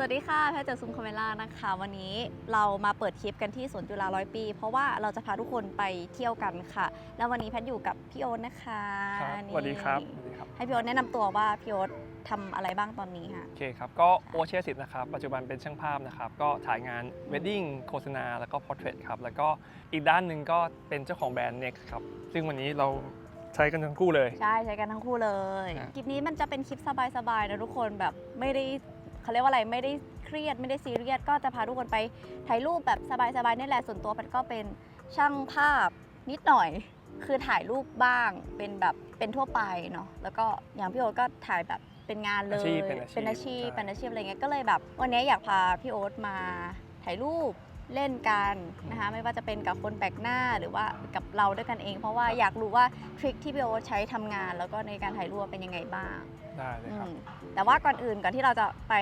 สวัสดีค่ะ แพทย์จากซุมคาเมล่านะคะ วันนี้เรามาเปิดคลิปกันที่สวนจุฬาร้อยปี เพราะว่าเราจะพาทุกคนไปเที่ยวกันค่ะ แล้ววันนี้แพทย์อยู่กับพี่โอ๊ตนะคะครับนี่สวัสดีครับสวัสดีครับ ให้พี่โอ๊ตแนะนำตัวว่าพี่โอ๊ตทำอะไรบ้างตอนนี้ค่ะ โอเคครับ ก็โอเชียสิทธิ์นะครับ ปัจจุบันเป็นช่างภาพนะครับ ก็ถ่ายงานเวดดิ้งโฆษณา แล้วก็พอร์เทรตครับ แล้วก็อีกด้านหนึ่งก็เป็นเจ้าของแบรนด์ Next ครับ ซึ่งวันนี้เราใช้กันทั้งคู่เลย ใช่ใช้กันทั้งคู่เลย ครับ คลิปนี้มันจะเป็นคลิปสบายๆนะทุกคนแบบไม่ได้ เขาเรียกว่าอะไรไม่ได้เครียดไม่ได้ซีเรียสก็จะพาทุกคนไปถ่ายรูปแบบสบายๆนี่แหละส่วนตัวมันก็เป็นช่างภาพนิดหน่อย คือถ่ายรูปบ้างเป็นแบบเป็นทั่วไปเนาะแล้วก็อย่างพี่โอ๊ตก็ถ่ายแบบเป็นงานเลยอาชีพเป็นอาชีพเป็นอาชีพใช่ เป็นอาชีพอะไรเงี้ยก็เลยแบบ วันนี้อยากพาพี่โอ๊ตมาถ่ายรูปเล่นกันนะคะไม่ว่าจะเป็นกับคนแปลกหน้าหรือว่ากับเราด้วยกันเอง เพราะว่าอยากรู้ว่าทริคที่พี่โอ๊ตใช้ทำงาน แล้วก็ในการถ่ายรูปเป็นยังไงบ้าง ได้เลยครับ อืมแต่ว่าก่อนอื่นก่อนที่เราจะไป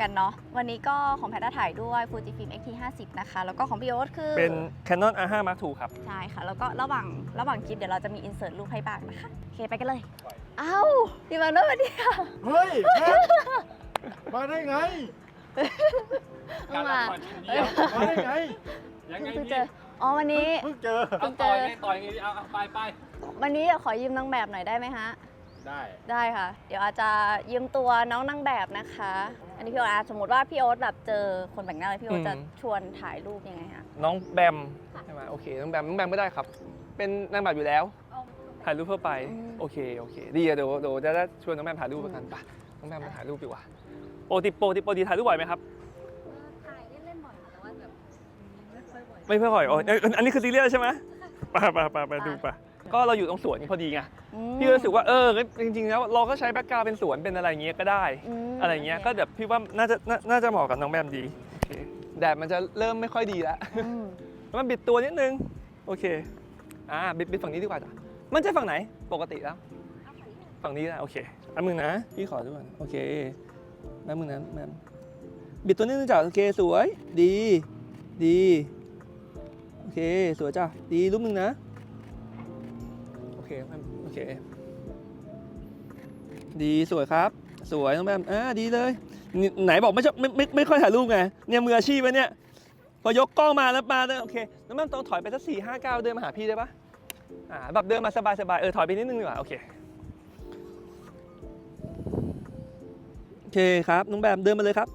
กันเนาะวันนี้ก็ของแพทย์ถ่ายด้วย Fujifilm X-T50 นะคะ แล้วก็ของพี่โอ๊ตคือเป็น Canon R5 Mark II ครับ ใช่ค่ะ แล้วก็ระหว่างระหว่างคลิปเดี๋ยวเราจะมีอินเสิร์ตรูปให้บ้างนะคะโอเคไปกันเลยเอ้าพี่มาโนสวัสดีค่ะเฮ้ยแพทมาได้ไงเพิ่งมามาได้ไงยังไงเพิ่งพี่เจออ๋อวันนี้ เพิ่งเจอเพิ่เอางเจต่ออยไงต่อยไงดีเอาเอาไปไปวันนี้ขอยืมนางแบบหน่อยได้ไหมฮะ ได้ได้ค่ะ เดี๋ยวอาจจะยืมตัวน้องนางแบบนะคะ อันนี้พี่โอ๊ตอะสมมติว่าพี่โอ๊ตแบบเจอคนแปลกหน้าเลยพี่โอ๊ตจะชวนถ่ายรูปยังไงคะน้องแบมใช่ไหมโอเคน้องแบมน้องแบมก็ได้ครับ เป็นนางแบบอยู่แล้วถ่ายรูปเพื่อไปโอเคโอเคดีอะเดี๋ยวเดี๋ยวจะได้ชวนน้องแบมถ่ายรูปกันไปน้องแบมมาถ่ายรูปดีกว่าโปรติโปรติโปรติถ่ายรูปบ่อยไหมครับถ่ายเล่นๆบ่อยค่ะแต่ว่าแบบไม่ค่อยบ่อยไม่เพื่อหอยอ๋อเอ้ยอันนี้คือซีเรียสใช่ไหมไปไปไปไปดูไป ก็เราอยู่ตรงสวนพอดีไงมพี่ก็รู้สึกว่าเออจริงๆแล้วเราก็ใช้แบ็กกราวด์เป็นสวนเป็นอะไรเงี้ยก็ได้มอะไรเงี้ยก็แบบพี่ว่าน่าจะน่าน่าจะเหมาะกับน้องแบมดีโอเคแดดมันจะเริ่มไม่ค่อยดีแล้ว อืมแล้วมันบิดตัวนิดนึง โอเค อ่า บิดบิดฝั่งนี้ดีกว่าจ้ะ มันใช่ฝั่งไหน ปกติแล้ว ฝั่งนี้นะโอเคอันมือนะ พี่ขอด้วยโอเคแม่มือนั้นแม่บิดตัวนิดนึงจ้ะ โอเค สวย ดี ดี โอเค สวยจ้ะ ดีรูปมึงนะโอเคแม่โอ เค ดีสวยครับ สวยน้องแบมอ่าดีเลย ไหนบอกไม่ชอบไม่ไม่ไม่ค่อยถ่ายรูปไง เนี่ยมืออาชีพวะเนี่ย พอยกกล้องมาแล้วมาเลยโอเค น้องแบมต้องถอยไปสักสี่ห้าเก้าเดินมาหาพี่ได้ปะอ่าแบบเดินมาสบายสบายเออถอยไปนิดนึงดีกว่าโอเค โอเคครับน้องแบมเดินมาเลยครับ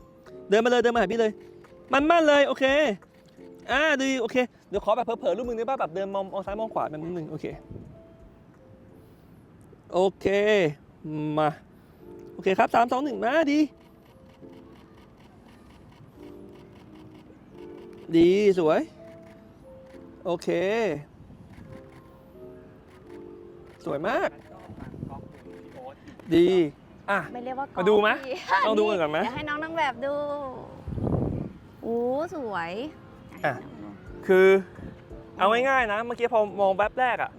เดินมาเลยเดินมาหาพี่เลย มันมั่นเลยโอเคอ่าดีโอเค เดี๋ยวขอแบบเผลอๆรูปมึงได้ป่ะแบบเดินมองมองซ้ายมองขวาแบบนิดนึงโอเค โอเค มา โอเคครับสามสองหนึ่งมาดี ดีสวย โอเค สวยมาก ดี อะ ไม่เรียกว่ามาดูไหมพี่ต้องดูก่อนไหม เดี๋ยวให้น้องนางแบบดูโอ้สวยอะ คือ เอาง่ายๆนะ เมื่อกี้พอมองแป๊บแรกอะอืม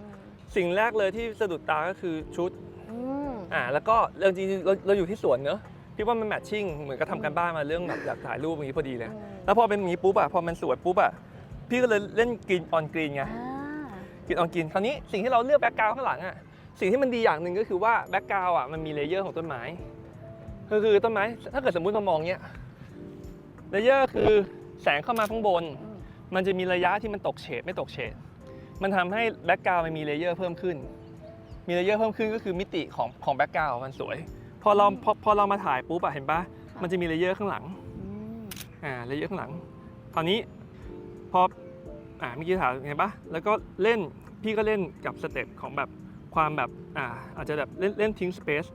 สิ่งแรกเลยที่สะดุดตาก็คือชุดอืม อ่าแล้วก็เราจริงๆเราเราอยู่ที่สวนเนอะพี่ว่ามันแมทชิ่งเหมือนกับทำกันบ้านมาเรื่องแบบอยากถ่ายรูปอย่างนี้พอดีเลยอืม แล้วพอเป็นอย่างนี้ปุ๊บอะพอมันสวยปุ๊บอะพี่ก็เลยเล่นกรีนออนกรีนไง อ่า กินออนกินคราวนี้สิ่งที่เราเลือกแบ็กกราวข้างหลังอะสิ่งที่มันดีอย่างหนึ่งก็คือว่าแบ็กกราวอะมันมีเลเยอร์ของต้นไม้ก็คือต้นไม้ถ้าเกิดสมมุติเรามองเนี้ยเลเยอร์คือแสงเข้ามาข้างบน อืม มันจะมีระยะที่มันตกเฉดไม่ตกเฉด มันทำให้แบ็กกราวมันมีเลเยอร์เพิ่มขึ้น มีเลเยอร์เพิ่มขึ้นก็คือมิติของของแบ็กกราวมันสวย พอเราพอพอเรามาถ่ายปุ๊บอะเห็นปะมันจะมีเลเยอร์ข้างหลังอืมอ่าเลเยอร์ข้างหลังคราวนี้พออ่าเมื่อกี้ถามเห็นปะแล้วก็เล่นพี่ก็เล่นกับสเต็ปของแบบความแบบอ่าอาจจะแบบเล่นเล่นทิ้งสเปซ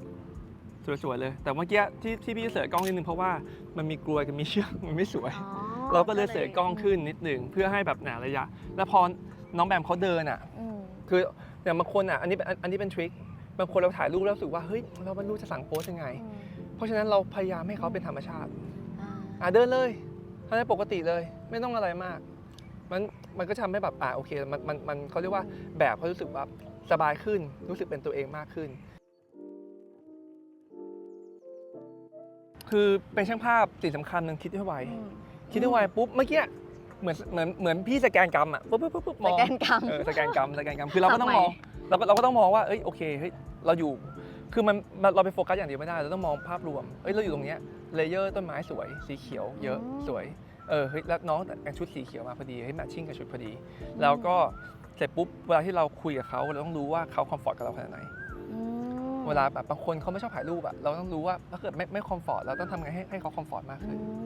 สวยๆเลย แต่เมื่อกี้ที่ที่พี่เสยกล้องนิดนึงเพราะว่ามันมีกลวยกับมีเชือกมันไม่สวยอ๋อเราก็เลยเสยกล้องขึ้นนิดหนึ่งเพื่อให้แบบหนาระยะ แล้วพอ น้องแบมเขาเดินอะ อืม คืออย่างบางคนอะอันนี้เป็นอันนี้เป็นทริคบางคนเราถ่ายรูปแล้วรู้สึกว่าเฮ้ยเราไม่รู้จะสั่งโพสยังไงอืมเพราะฉะนั้นเราพยายามให้เขาเป็นธรรมชาติอ่าอะเดินเลยทำได้ปกติเลย ไม่ต้องอะไรมาก มันมันก็ทำให้แบบอ่าโอเคมันมันมันเขาเรียกว่าแบบเขารู้สึกแบบสบายขึ้น รู้สึกเป็นตัวเองมากขึ้น คือเป็นช่างภาพสิ่งสำคัญหนึ่งคิดให้ไว อืมคิดให้ไวปุ๊บเมื่อกี้ เหมือนเหมือนเหมือนพี่สแกนกรรมอะปุ๊บปุ๊บปุ๊บปุ๊บมสองแกนกรรม เออสแกนกรรมสแกนกรรมคือเราก็ต้องทำไมมองเราก็เราก็ต้องมองว่าเอ้ยโอเคเฮ้ยเราอยู่คือมันมันเราไปโฟกัสอย่างเดียวไม่ได้เราต้องมองภาพรวมเอ้ยเราอยู่ตรงเนี้ยเลเยอร์ต้นไม้สวยสีเขียว เยอะอืม สวยเออเฮ้ยแล้วน้องแต่งชุดสีเขียวมาพอดีให้แมทชิ่งกับชุดพอดี แล้วก็เสร็จปุ๊บเวลาที่เราคุยกับเขาเราต้องรู้ว่าเขาคอมฟอร์ตกับเราขนาดไหน อืมเวลาแบบบางคนเขาไม่ชอบถ่ายรูปอะเราต้องรู้ว่าถ้าเกิดไม่ไม่คอมฟอร์ตเราต้องทำไงให้ให้เขาคอมฟอร์ตมากอืขึ้น ม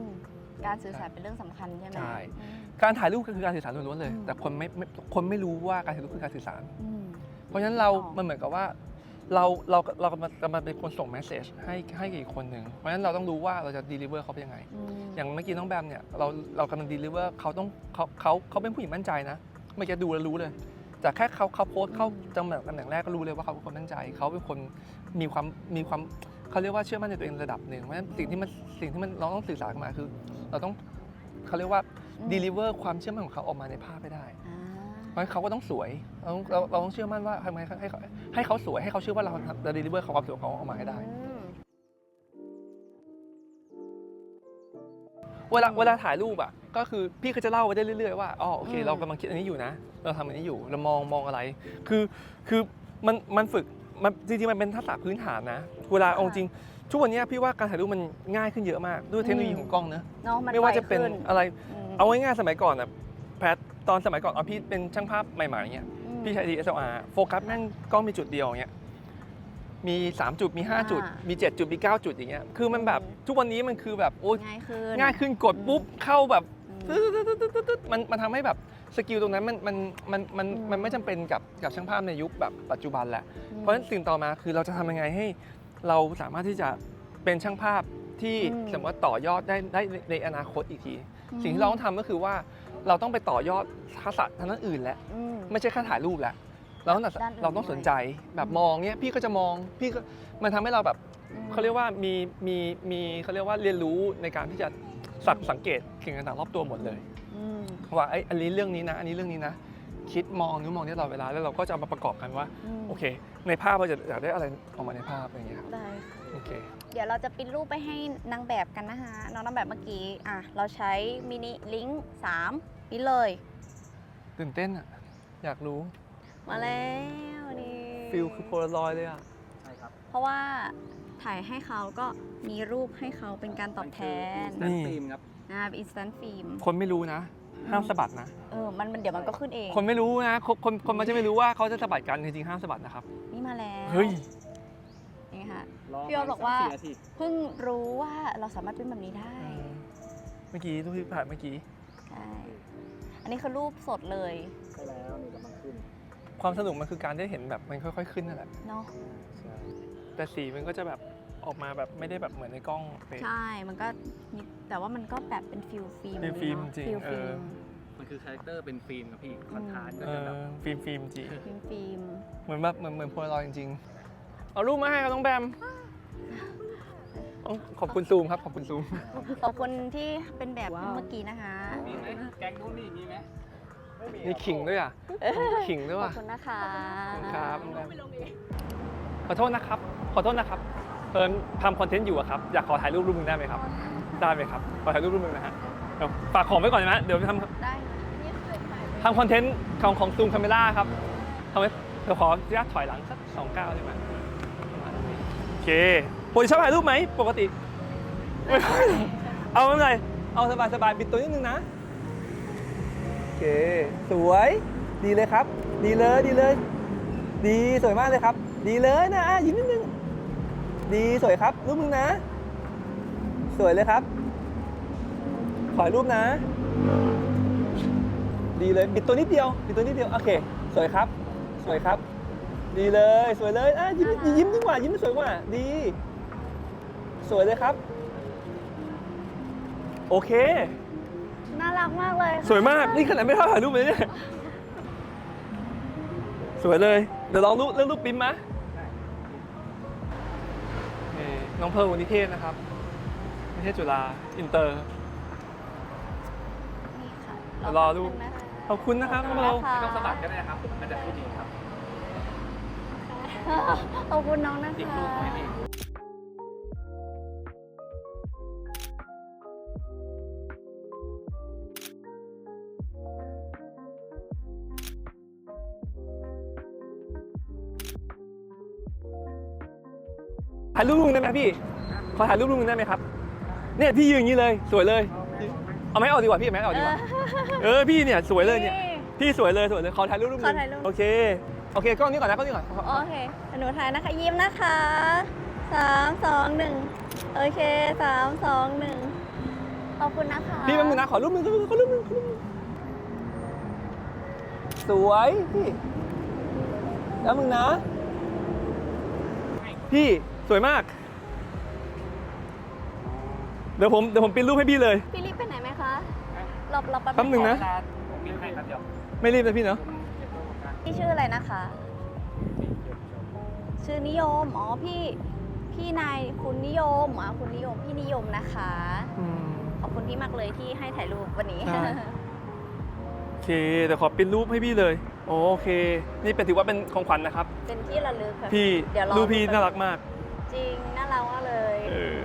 การสื่อสารเป็นเรื่องสำคัญใช่ไหมใช่อืมการถ่ายรูปก็คือการสื่อสารล้วนๆเลยอืมแต่คนไม่ไม่คนไม่รู้ว่าการถ่ายรูปคือการสื่อสารอืมเพราะฉะนั้นเราอ๋อมันเหมือนกับว่า เราเราเรากำลังกำลังเป็นคนส่งเมสเซจให้ให้กับอีกคนหนึ่งเพราะฉะนั้นเราต้องรู้ว่าเราจะ deliver เขาเป็นยังไงอืมอย่างเมื่อกี้น้องแบมเนี่ยเราเรากำลัง deliver เขาต้องเขาเขาเขาเป็นผู้หญิงมั่นใจนะเมื่อกี้ดูแล้วรู้เลยแต่แค่เขาเขาโพสต์เข้าตำแหน่งตำแหน่งแรกก็รู้เลยว่าเขาเป็นคนมั่นใจเขาเป็นคนมีความมีความ เขาเรียกว่าเชื่อมั่นในตัวเองระดับหนึ่งเพราะฉะนั้นสิ่งที่มันสิ่งที่มันเราต้องสื่อสารออกมาคือ เราต้องเขาเรียกว่าอืม deliver ความเชื่อมั่นของเขาออกมาในภาพไม่ได้อ่าเพราะฉะนั้นเขาก็ต้องสวยเราต้องเราเราต้องเชื่อมั่นว่าทำไมให้เขาให้เขาสวยให้เขาเชื่อว่าเราจะดีลิเวอร์ความสวยของเขาออกมาให้ได้ อืมเวลาเวลาถ่ายรูปอะก็คือพี่ก็จะเล่าไปได้เรื่อยๆว่าอ๋อโอเคอืมเรากำลังคิดอันนี้อยู่นะ เราทำอันนี้อยู่เรามองมองอะไร คือคือมันมันฝึกมันจริงๆมันเป็นทักษะพื้นฐานนะ เวลาเอาจริง ทุกวันนี้พี่ว่าการถ่ายรูปมันง่ายขึ้นเยอะมากด้วยเทคโนโลยีของกล้องเนอะเนาะมันไม่ว่าจะเป็นไวขึ้อะไรมเอาง่ายๆสมัยก่อนอะแพทตอนสมัยก่อนเอาพี่เป็นช่างภาพใหม่ๆอย่างเงี้ยอืมพี่ใช้ DSLR โฟกัสแม่งกล้องมีจุดเดียวอย่างเงี้ยมี 3 จุดมี 5 จุดอ่ามีมี 7 จุดมี 9 จุดอย่างเงี้ยคือมันแบบอืมทุกวันนี้มันคือแบบโอ้ยง่ายขึ้นง่ายขึ้นกดปุ๊บเข้าแบบอืตึ๊มดตึ๊ดตึ๊ดตึ๊ดตึ๊ดมันมันทำให้แบบสกิลตรงนั้นมันมันมันมันอืมมันไม่จำเป็นกับกับช่างภาพในยุคแบบปัจจุบันแหละ เพราะฉะนั้นสิ่งต่อมาคือเราจะทำยังไงให้ เราสามารถที่จะเป็นช่างภาพที่อืม สามารถต่อยอดได้ได้ในในอนาคตอีกทีอืมสิ่งที่เราต้องทำก็คือว่าเราต้องไปต่อยอดทักษะทางด้านอื่นแล้วอืม ไม่ใช่แค่ถ่ายรูปแล้วเราต้องด้านอื่นเราต้องสนใจแบบอืมมองเนี้ยพี่ก็จะมองพี่ก็มันทำให้เราแบบอืม เขาเรียกว่ามีมีมีเขาเรียกว่าเรียนรู้ในการที่จะสักสังเกตสิ่งต่างๆรอบตัวหมดเลย อืม ว่าไอ้ยอันนี้เรื่องนี้นะ อันนี้เรื่องนี้นะ คิดมองนิ้วมองที่ตลอดเวลาแล้วเราก็จะเอามาประกอบกันว่ามโอเค ในภาพเราจะอยากได้อะไรออกมาในภาพอะไรอย่างเงี้ยครับได้ค่ะโอเค เดี๋ยวเราจะปริ้นรูปไปให้นางแบบกันนะคะน้องนางแบบเมื่อกี้อะเราใช้มินิลิงก์สามปริ้นเลย ตื่นเต้นอะอยากรู้มาแล้วนี่ฟิลคือโพลารอยเลยอะใช่ครับเพราะว่าถ่ายให้เขาก็มีรูปให้เขาเป็นการตอบแทนนี่ฟิล์มครับนะเป็นอินสแตนต์ฟิล์มคนไม่รู้นะ ห้ามสะบัดนะ เออมันมันเดี๋ยวมันก็ขึ้นเอง คนไม่รู้นะ คนคนคนมันจะไม่รู้ว่าเขาจะสะบัดกันจริงๆห้ามสะบัดนะครับ นี่มาแล้วเฮ้ยนี่ค่ะรอพี่โอ๊ตบอกว่าสมสี่นาทีเพิ่งรู้ว่าเราสามารถปริ้นแบบนี้ได้เมื่อกี้รูปที่ถ่ายเมื่อกี้ใช่อันนี้คือรูปสดเลยใช่แล้วนี่กำลังขึ้น ความสนุกมันคือการได้เห็นแบบมันค่อย ๆ ขึ้นนั่นแหละเนาะใช่แต่สีมันก็จะแบบ ออกมาแบบไม่ได้แบบเหมือนในกล้องเป๊ะ ใช่ มันก็นิดแต่ว่ามันก็แบบเป็นฟิลฟิล์มเป็นฟิล์มเลยเนอะจริงฟิลเอฟิอล์มมันคือคาแรคเตอร์เป็นฟิล์มครับพี่คอนทราสต์ก็เอจะแบบอฟิล์มฟิล์มจริง ฟิล์มฟิล์มเหมือนแบบเหมือนเหมือนโพลารอยจริงๆ เอารูปมาให้ครับน้องแบมต้องขอบคุณซูมครับ ขอบคุณซูม ขอบคุณที่เป็นแบบเมื่อกี้นะคะ มีไหมแกงนู้นนี่มีไหมไม่มีนี่ขิงด้วยอะ ขิงด้วยขอว่ะบคุณนะคะ ครับน้องแบมขอโทษนะครับ ขอโทษนะครับ เอิญทำคอนเทนต์อยู่อะครับ อยากขอถ่ายรูปรูปหนึงได้ไหมครับ ได้ไหมครับ ขอถ่ายรูปรูปหนึงนะฮะเดี๋ยวฝากของไว้ก่อนนะเดี๋ยวไปทำ ได้นี่คือถ่ายทำคอนเทนต์ของของซูมคาเมล่าครับทำไมเดี๋ยวขออนุญาตถอยหลังสักสองก้าวได้ไหมโอเคปกติชอบถ่ายรูปไหม ปกติเอาไม่เป็นไรเอาสบายสบายๆปิดตัวนิดนึงนะ โอเค สวย ดีเลยครับ ดีเลย ดีเลย ดี สวยมากเลยครับ ดีเลยนะอะยิ้มนิดนึง ดีสวยครับรูปมึงนะ สวยเลยครับ ขอรูปนะ ดีเลยปิดตัวนิดเดียวปิดตัวนิดเดียวโอเค สวยครับ สวยครับ ดีเลยสวยเลยอะยิ้มยิ้มดีกว่ายิ้มสวยกว่า ดี สวยเลยครับ โอเค น่ารักมากเลยค่ะสวยมากนี่ขนาดไม่เท่าถ่ายรูปเลยเนี่ยสวยเลยเดี๋ยวลองรูปเรื่องรูปปิ๊มมะ นี่น้องเพร์ลนิเทศนะครับ นิเทศจุฬาอินเตอร์ นี่ค่ะเดี๋ยวรอรูปขบคุณนะคะ ขอบคุณนะครับน้องเพร์ล ไม่ต้องสะบัดก็ได้นะครับมันจะขึ้นเองครับ ขอบคุณน้องนะคะติ๊กรูปให้พี่ ถ่ายรูปลุงได้ไหมพี่ ขอถ่ายรูปลุงได้ไหมครับ เนี่ยพี่ยืนอย่างนี้เลยสวยเลย เอาไหมเอาดีกว่าพี่เอาไหมเอาดีกว่า เออพี่เนี่ยสวยเลยเนี่ย พี่สวยเลยสวยเลยขอถ่ายรูปรูปหขอนึงถ่ายรูป โอเค โอเคกล้องนี้ก่อนนะกล้องนี้ก่อน โอเคหนูถ่ายนะคะยิ้มนะคะสามสองหนึ่งโอเคสามสองหนึ่งขอบคุณนะคะพี่แป๊บนึงนะขอรูปหนึงขอรูปหนึงขอรูปหนึงสวยพี่แล้วมึงนะ พี่ สวยมาก เดี๋ยวผมเดี๋ยวผมปริ้นรูปให้พี่เลย พี่รีบไปไหนไหมคะรอบรอบแป๊บนึงนะเวลาผมมีให้ครับเดี๋ยวไม่รีบนะพี่เนาะเก็บตัวประกันพี่ชื่ออะไรนะคะนี่เก็บชมชื่อนิยม อ๋อ พี่ พี่นายคุณนิยมอ๋อคุณนิยม พี่นิยมนะคะ อืม ขอบคุณพี่มากเลยที่ให้ถ่ายรูปวันนี้ ได้ โอเคเดี๋ยวขอปริ้นรูปให้พี่เลยโอเค นี่เป็นถือว่าเป็นของขวัญนะครับ เป็นที่ระลึกค่ะพี่เดี๋ยวรอรูปพี่น่ารักมาก จริง น่ารักมากเลยเออ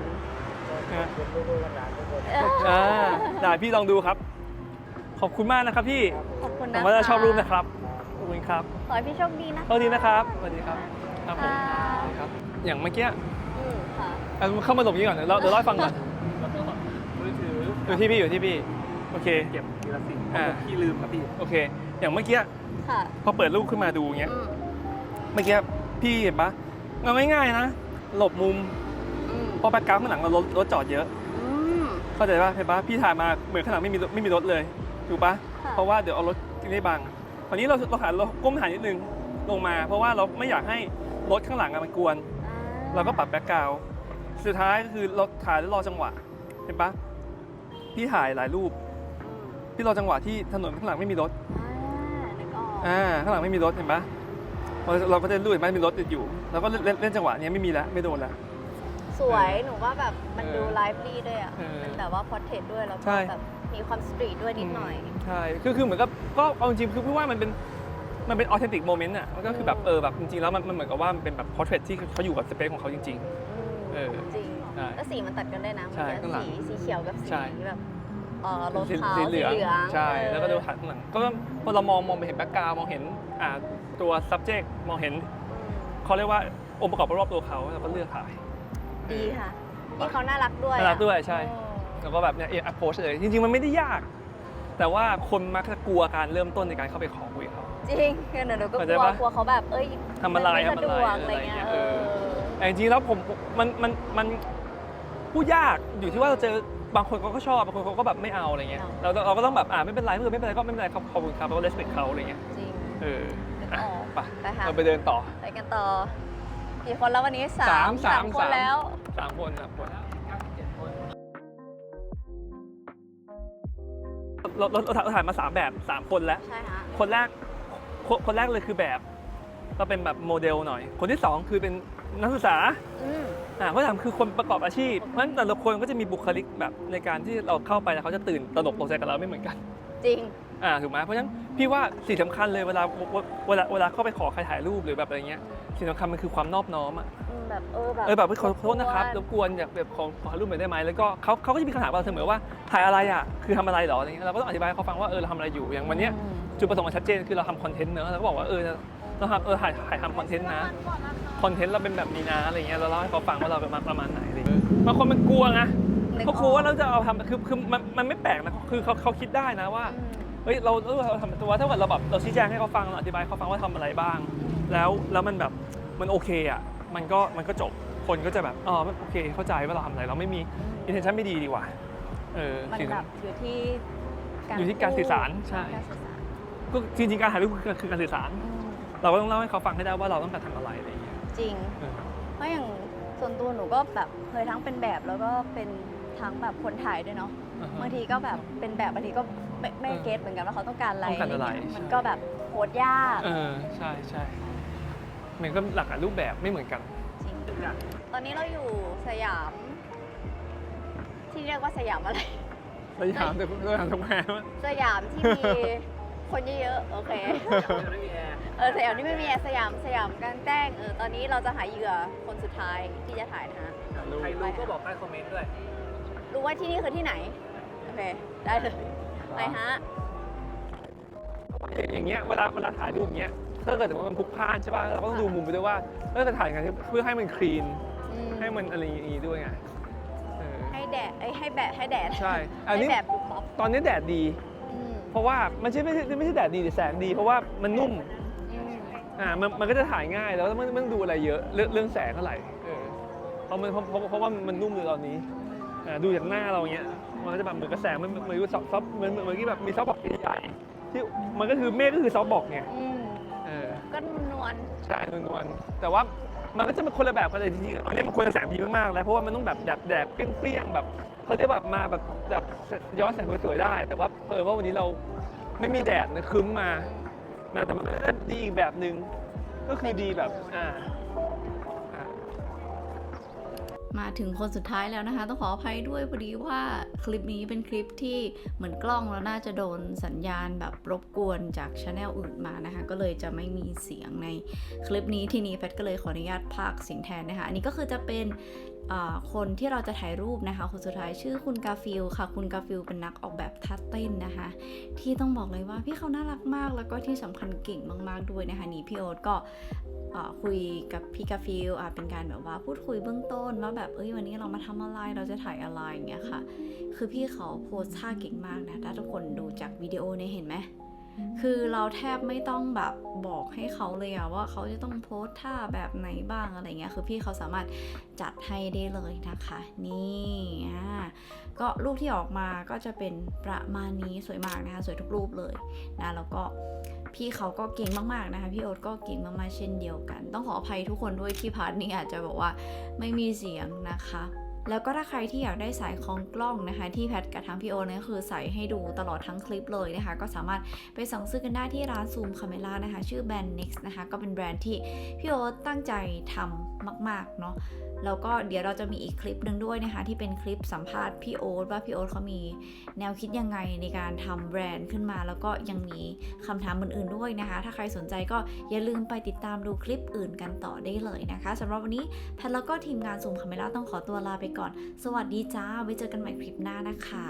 ฮะเป็นลูกๆหลานๆทุกคนเอออ่าได้พี่ลองดูครับ ขอบคุณมากนะครับพี่ขอบคุณผนะมคะว่าจะชอบรูปนะครับขอบคุณครับขอให้พี่โชคดีนะคะ สวัสดีนะครับสวัสดีครับครับผมค่ะ สวัสดีครับ อย่างเมื่อกี้อืมค่ะเอาเข้ามาหลบนี้ก่อนเดี๋ยวเราเดี๋ยวเล่าให้ฟังก่อนแล้วก็มือถืออยู่ที่พี่อยู่ที่พี่โอเค เก็บทีละสิ่งอ่าพี่ลืมครับพี่ โอเค อย่างเมื่อกี้ค่ะพอเปิดรูปขึ้นมาดูอย่างเงี้ย อืมเมื่อกี้พี่เห็นปะเอาง่ายๆนะ หลบมุมอืมเพราะแบ็คกราวด์ข้างหลังเรารถรถจอดเยอะ อืม เข้าใจปะเห็นปะพี่ถ่ายมาเหมือนข้างหลังไม่มีรถไม่มีรถเลยถูกปะค่ะ เพราะว่าเดี๋ยวเอารถที่นี่บังคราวนี้เราเราหันเราก้มหันนิดนึงลงมา เพราะว่าเราไม่อยากให้รถข้างหลังอะมันกวน อ่เราก็ปรับแบ็คกราวด์สุดท้ายก็คือเราถ่ายแล้วรอจังหวะ เห็นปะพี่ถ่ายหลายรูป อืมพี่รอจังหวะที่ถนนข้างหลังไม่มีรถ อ่านึกออกอ่าข้างหลังไม่มีรถเห็นปะ เราเราก็จะรู้เห็นปะมีรถติดอยู่เราก็เล่นเล่นจังหวะเนี้ยไม่มีแล้วไม่โดนแล้วสวยหนูว่าแบบมันเออดูไลฟ์ลีด้วยอะเออมันแบบว่าพอร์เทรตด้วยแล้วใช่ก็แบบมีความสตรีทด้วยนิดหน่อยมใช่คือคือเหมือนกับก็เอาจริงๆคือพี่ว่ามันเป็นมันเป็นออเทนติกโมเมนต์อะมันก็คือแบบอืมเออแบบจริงๆแล้วมันมันเหมือนกับว่ามันเป็นแบบพอร์เทรตที่เขาอยู่กับสเปซของเขาจริง เออจริงใช่แล้วสีมันตัดกันได้นะใช่มันข้างหลัจะงสีสีเขียวกับสีใช่ แบบเอ่อๆรถสีขาวสีสีเหลืองเหลืองใช่เออแล้วก็ดูถ่ายข้างหลังก็พอเรามองมองไปเห็นแบ็กกราวมองเห็นอ่า ตัว subject มองเห็นอืมเขาเรียกว่าองค์ประกอบรอบๆตัวเขาเราก็เลือกถ่ายดีค่ะนี่เขาน่ารักด้วยน่ารักด้วยใช่เออแล้วก็แบบเนี่ยเอ approach เลยจริง ๆ มันไม่ได้ยาก แต่ว่าคนมักจะกลัวการเริ่มต้นในการเข้าไปขอคุยกับเขาจริงคือหนูหนูก็เข้ากใจลัวปะกลัวเขาแบบเอ้ยทำอะไรม่สะดวกทำอะไรอะไรเงี้ยเอเอออแต่จริงๆแล้วผมมันมันมันพูดยากอยู่ที่ว่าเราเจอบางคนเขาก็ชอบบางคนเขาก็แบบไม่เอาอะไรเงี้ยเราเราก็ต้องแบบอ่าไม่เป็นไรไม่เป็นไรก็ไม่เป็นไรขอบขอบคุณครับเราก็ respect เขาอะไรเงี้ยจริงเออนึก อะออกไปไปค่ะเราไปเดินต่อไปกันต่อกี่คนแล้ววันนี้สาสามมสามคนสามแล้ว สามคนสามคนเราเราเราถ่ายมาสามแบบสามคนแล้ว ใช่ฮะคนแรกคนคนแรกเลยคือแบบเราเป็นแบบโมเดลหน่อย คนที่สองคือเป็นนักศึกษาอืมอ่าเขาทำคือคนประกอบอาชีพเพราะฉะนั้นแต่ละคนก็จะมีบุคลิกแบบในการที่เราเข้าไปแล้วเขาจะตื่นตระหนกตกใจกับเราไม่เหมือนกันจริง อ่าถูกไหมเพราะฉะนั้น พี่ว่าสิ่งสำคัญเลยเวลาเวลาเวลาเข้าไปขอใครถ่ายรูปหรือแบบอะไรเงี้ยสิ่งสำคัญมันคือความนอบน้อมอะอืมแบบเออแบบเออแบบขอโทษนะครับรบกวนอยากแบบขอขอถ่ายรูปหน่อยได้ไหมแล้วก็เขาเขาก็จะมีคำถามเราเสมอว่าถ่ายอะไรอะคือทำอะไรหรออะไรเงี้ยเราก็ต้องอธิบายให้เขาฟังว่าเออเราทำอะไรอยู่อย่างวันเนี้ยอืม จุดประสงค์มันชัดเจนคือเราทำคอนเทนต์เนอะเราก็บอกว่าเออเราทำเออถ่ายถ่ายทำคอนเทนต์นะคอนเทนต์เราเป็นแบบนี้นะอะไรเงี้ยเราเล่าให้เขาฟังว่าเราเป็นมาประมาณไหนอะไรเงี้ยบางคนมันกลัวนะนึเขากลัวว่าเราจะเอาทำคือคือมันมันไม่แปลกนะคือเขาเขาคิดได้นะว่า อืม เฮ้ยเราเราทำตัวถ้าเกิดเราแบบเราชี้แจงให้เขาฟังเราอธิบายให้เขาฟังว่าทำอะไรบ้าง แล้วแล้วมันแบบมันโอเคอะมันก็มันก็จบคนก็จะแบบอ๋อโอเคเข้าใจว่าเราทำอะไรเราไม่มีอินเทนชั่นไม่ดีดีกว่าเออมันสิ่งแบบอยู่ที่อยู่ที่การสื่อสารใช่การสื่อสารก็จริงๆการถ่ายรูปคือคือการสื่อสารอืมเราก็ต้องเล่าให้เขาฟังให้ได้ว่าเราต้องการทำอะไรอะไรอย่างเงี้ยจริงเออเพราะอย่างส่วนตัวหนูก็แบบเคยทั้งเป็นแบบแล้วก็เป็นทั้งแบบคนถ่ายด้วยเนาะอ่าฮะบางทีก็แบบเป็นแบบบางทีก็ ไม่ไม่เออเก็ตเหมือนกันว่าเขาต้องการอะไรต้องการอะไรเงี้ยมันใช่ก็แบบโคตรยากเออใช่ใช่มันก็หลากหลายรูปแบบไม่เหมือนกัน จริงตอนนี้เราอยู่สยาม ที่เรียกว่าสยามอะไรเราถามแต่เราถามทำไมว่าสยามที่มีคนเยอะๆโอเคไม่มีแอร์เออสยามที่ไม่มีแอร์สยามสยามกลางแจ้งเออตอนนี้เราจะหาเหยื่อคนสุดท้ายที่จะถ่ายนะฮะใครรู้ก็บอกใต้คอมเมนต์ด้วย รู้ว่าที่นี่คือที่ไหน โอเค ได้เลย ไปฮะ อย่างเงี้ยเวลาเวลาถ่ายรูปเงี้ยถ้าเกิดว่ามันพลุกพล่านใช่ป่ะเราก็ต้องดูมุมไปด้วยว่าเออจะถ่ายกันเพื่อให้มันคลีนอืมให้มันอะไรอย่างงี้ด้วยไงเออ ให้ให้แดดไอ้ยให้แบะให้แดดใช่อันให้นี้แบบดูป๊อปตอนนี้แดดดี อืมเพราะว่ามันใช่ไม่ใช่ไม่ใช่แดดดีแต่แสงดี เพราะว่ามันนุ่มอืมอ่ามันมันก็จะถ่ายง่ายแล้วไม่ไม่ต้องดูอะไรเยอะเรื่องเรื่องแสงเท่าไหร่เออเพราะมันเพราะเพราะเพราะว่ามันนุ่มเลยตอนนี้อ่า ดูจากหน้าเราเงี้ยมันก็จะแบบเหมือนกระแสงมันเหมือนซอฟซอฟเหมือนเหมือนเหมือนที่แบบมีซอฟบอกใหญ่ๆที่มันก็คือเมฆก็คือซอฟบอกไงอืมเออก็นวลใช่นวลๆแต่ว่ามันก็จะเป็นคนละแบบกันเลยจริงๆอันนี้มันควรจะแสงดีมากๆแล้วเพราะว่ามันต้องแบบแดดแดดเปรี้ยงๆแบบเขาจะแบบมาแบบแบบย้อนแสงสวยๆได้ แต่ว่าเออว่าวันนี้เราไม่มีแดดนะครึ้มมานะแต่มันก็จะดีอีกแบบหนึ่งก็คือดีแบบอ่าอ่า มาถึงคนสุดท้ายแล้วนะคะ ต้องขออภัยด้วยพอดีว่าคลิปนี้เป็นคลิปที่เหมือนกล้องแล้วน่าจะโดนสัญญาณแบบรบกวนจากช anel อื่นมานะคะ ก็เลยจะไม่มีเสียงในคลิปนี้ทีนี้แพทก็เลยขออนุญาตพากเสียงแทนนะคะ อันนี้ก็คือจะเป็น คนที่เราจะถ่ายรูปนะคะ คนสุดท้ายชื่อคุณกาฟิลค่ะ คุณกาฟิลเป็นนักออกแบบท่าเต้นนะคะ ที่ต้องบอกเลยว่าพี่เขาน่ารักมาก แล้วก็ที่สำคัญเก่งมาก ๆ ด้วยนะคะนี่พี่โอ๊ตก็คุยกับพี่กาฟิลเป็นการแบบว่าพูดคุยเบื้องต้นว่าแบบเอ้ยวันนี้เรามาทำอะไรเราจะถ่ายอะไรอย่างเงี้ยค่ะ คือพี่เขาโพสท่าเก่งมากนะถ้าทุกคนดูจากวิดีโอเนี่ยเห็นไหม คือเราแทบไม่ต้องแบบบอกให้เขาเลยอะว่าเขาจะต้องโพสท่าแบบไหนบ้างอะไรเงี้ย คือพี่เขาสามารถจัดให้ได้เลยนะคะ นี่อ่าก็รูปที่ออกมาก็จะเป็นประมาณนี้สวยมากนะคะ สวยทุกรูปเลยนะแล้วก็พี่เขาก็เก่งมากๆนะคะ พี่โอ๊ตก็เก่งมากๆเช่นเดียวกัน ต้องขออภัยทุกคนด้วยที่พาร์ทนี้อาจจะบอกว่าไม่มีเสียงนะคะ แล้วก็ถ้าใครที่อยากได้สายคล้องกล้องนะคะ ที่แพทกับทางพี่โอเนี่ยคือใส่ให้ดูตลอดทั้งคลิปเลยนะคะ ก็สามารถไปสั่งซื้อกันได้ที่ร้านซูมคาเมล่านะคะ ชื่อแบรนด์ Next นะคะ ก็เป็นแบรนด์ที่พี่โอตั้งใจทำมาก ๆ เนาะแล้วก็เดี๋ยวเราจะมีอีกคลิปหนึ่งด้วยนะคะ ที่เป็นคลิปสัมภาษณ์พี่โอ๊ตว่าพี่โอ๊ตเขามีแนวคิดยังไงในการทำแบรนด์ขึ้นมา แล้วก็ยังมีคำถามอื่น ๆด้วยนะคะ ถ้าใครสนใจก็อย่าลืมไปติดตามดูคลิปอื่นกันต่อได้เลยนะคะสำหรับวันนี้แพทแล้วก็ทีมงานซูมคาเมล่าต้องขอตัวลาไปก่อน สวัสดีจ้าไว้เจอกันใหม่คลิปหน้านะคะ